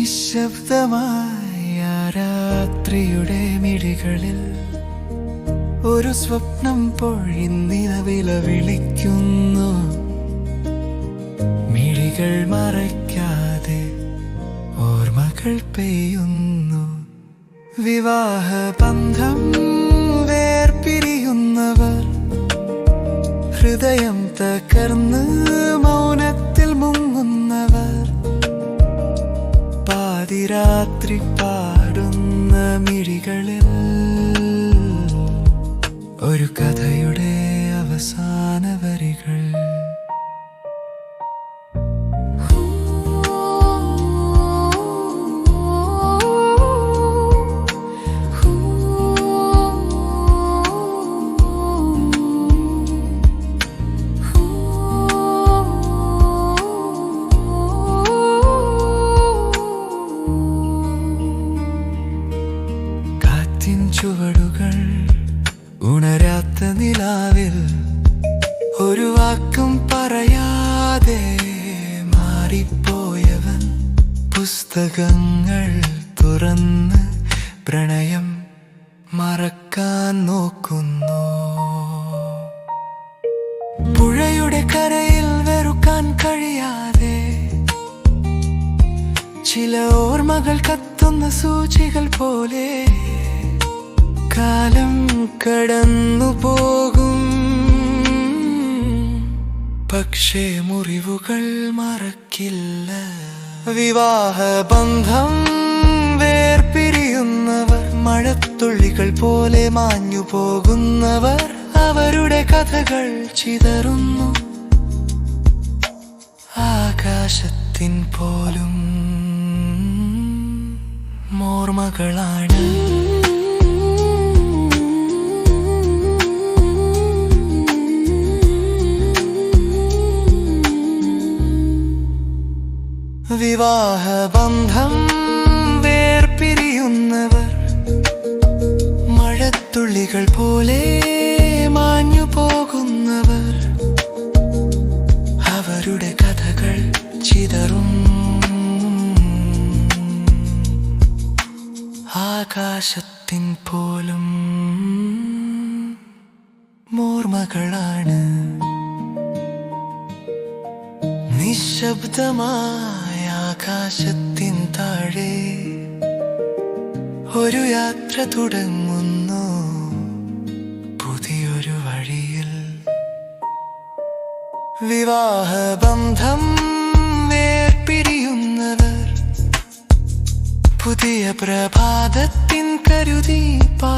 നിശബ്ദമായ രാത്രിയുടെ മിഴികളിൽ ഒരു സ്വപ്നം പൊഴിന്നിലവില വിളിക്കുന്നു. മിഴികൾ മറയ്ക്കാതെ ഓർമ്മകൾ പെയ്യുന്നു. വിവാഹ ബന്ധം വേർപിരിയുന്നവർ ഹൃദയം തകർന്നു പാതിരാത്രി പാടുന്ന മിഴികളിൽ ഒരു കഥയുടെ അവസാന നിലാവിൽ ഒരു വാക്കും പറയാതെ മാറിപ്പോയവൻ പുസ്തകങ്ങൾ തുറന്ന് പ്രണയം മറക്കാൻ നോക്കുന്നു. പുഴയുടെ കരയിൽ വെറുക്കാൻ കഴിയാതെ ചില ഓർമ്മകൾ കത്തുന്ന സൂചികൾ പോലെ കാലം കടന്നു പോകും. പക്ഷേ മുറിവുകൾ മറക്കില്ല. വിവാഹ ബന്ധം വേർപിരിയുന്നവർ മഴത്തുള്ളികൾ പോലെ മാഞ്ഞു പോകുന്നവർ അവരുടെ കഥകൾ ചിതറുന്നു. ആകാശത്തിൻ പോലും മോർമകളാണ്. വിവാഹ ബന്ധം വേർപിരിയുന്നവർ മഴത്തുള്ളികൾ പോലെ മാഞ്ഞു പോകുന്നവർ അവരുടെ കഥകൾ ചിതറും. ആകാശത്തിൻ പോലും മോർമകളാണ് നിശബ്ദമായ ആകാശത്തിൻ താഴെ ഒരു യാത്ര തുടങ്ങുന്നു. പുതിയൊരു വഴിയിൽ വിവാഹബന്ധം വേർപിരിയുന്നവർ പുതിയ പ്രഭാതത്തിൻ കരുതി പാ